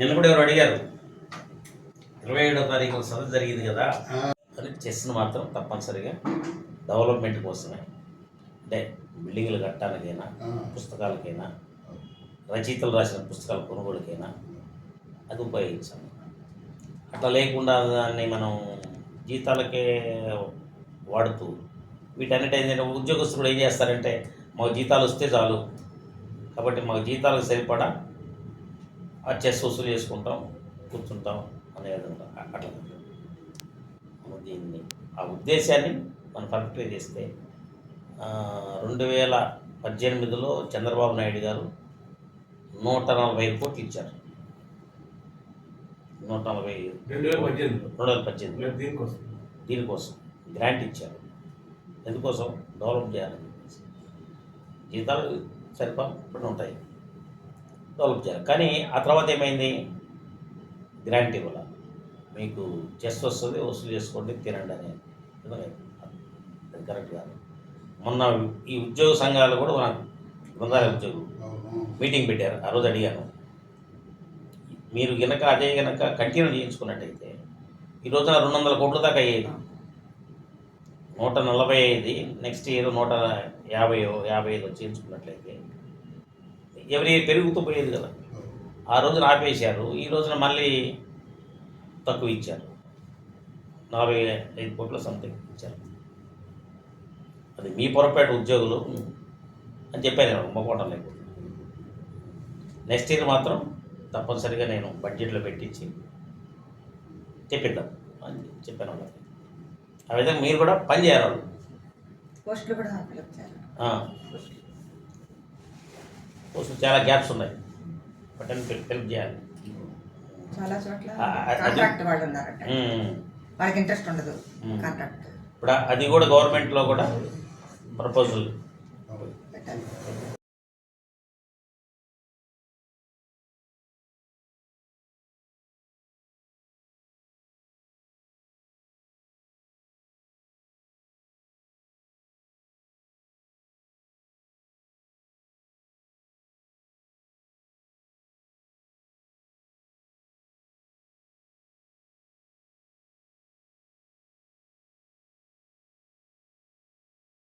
నిన్న కూడా ఎవరు అడిగారు? ఇరవై ఏడో తారీఖు సదస్సు జరిగింది కదా అని చెస్ను మాత్రం తప్పనిసరిగా డెవలప్మెంట్ కోసమే. అంటే బిల్డింగ్లు కట్టడానికైనా పుస్తకాలకైనా రచయితలు రాసిన పుస్తకాల కొనుగోలుకైనా అది ఉపయోగించాలి. అట్లా లేకుండా దాన్ని మనం జీతాలకే వాడుతూ వీటన్నిటి ఏంటంటే ఉద్యోగస్తులు ఏం చేస్తారంటే మాకు జీతాలు వస్తే చాలు. కాబట్టి మాకు జీతాలకు సరిపడా ఆ చెస్ వసూలు చేసుకుంటాం కూర్చుంటాం అనే విధంగా. అట్లా దీన్ని ఆ ఉద్దేశాన్ని మనం పర్ఫెక్ట్గా చేస్తే రెండు వేల పద్దెనిమిదిలో చంద్రబాబు నాయుడు గారు నూట నలభై ఐదు కోట్లు ఇచ్చారు. నూట నలభై రెండు వేల పద్దెనిమిది. రెండు వేల పద్దెనిమిది. దీనికోసం. దీనికోసం. గ్రాంట్ ఇచ్చారు. ఎందుకోసం? డెవలప్ చేయాలని చెప్పేసి. జీతాలు సరిపడా ఉంటాయి. డెవలప్ చేయాలి. కానీ ఆ తర్వాత ఏమైంది? గ్రాంట్ ఇవ్వాల? మీకు చెస్ వస్తుంది వసూలు చేసుకోండి తినండి అనే అది కరెక్ట్ కాదు. మొన్న ఈ ఉద్యోగ సంఘాలు కూడా మన బృందాల ఉద్యోగులు మీటింగ్ పెట్టారు. ఆ రోజు అడిగాను. మీరు గనక అదే గనక కంటిన్యూ చేయించుకున్నట్టయితే ఈ రోజున రెండు వందల కోట్ల దాకా అయ్యేది. నూట నలభై ఐదు నెక్స్ట్ ఇయర్ నూట యాభై యాభై ఐదు చేయించుకున్నట్లయితే ఎవరి పెరుగుతూ పోయేది కదా. ఆ రోజున ఆపేశారు. ఈ రోజున మళ్ళీ తక్కువ ఇచ్చారు నలభై ఐదు కోట్ల సంథింగ్ ఇచ్చారు. అది మీ పొరపాటు ఉద్యోగులు అని చెప్పాను నేను మొక్కోటం లేకుండా నెక్స్ట్ ఇయర్ మాత్రం తప్పనిసరిగా నేను బడ్జెట్లో పెట్టించి తెప్పిద్దాం అని చెప్పాను ఆ విధంగా మీరు కూడా పని చేయాలి పోస్టులు కూడా. కోసం చాలా గ్యాప్స్ ఉన్నాయి. బటన్ ఫిల్ప్ చేయాలి. చాలా చోట్ల ఆ, ఆ, అది- కాంట్రాక్ట్ వాళ్ళు ఉన్నారట. ఉమ్. వాళ్ళకి ఇంట్రెస్ట్ ఉండదు. కాంట్రాక్ట్ ఇప్పుడు అది కూడా గవర్నమెంట్లో కూడా ప్రపోజల్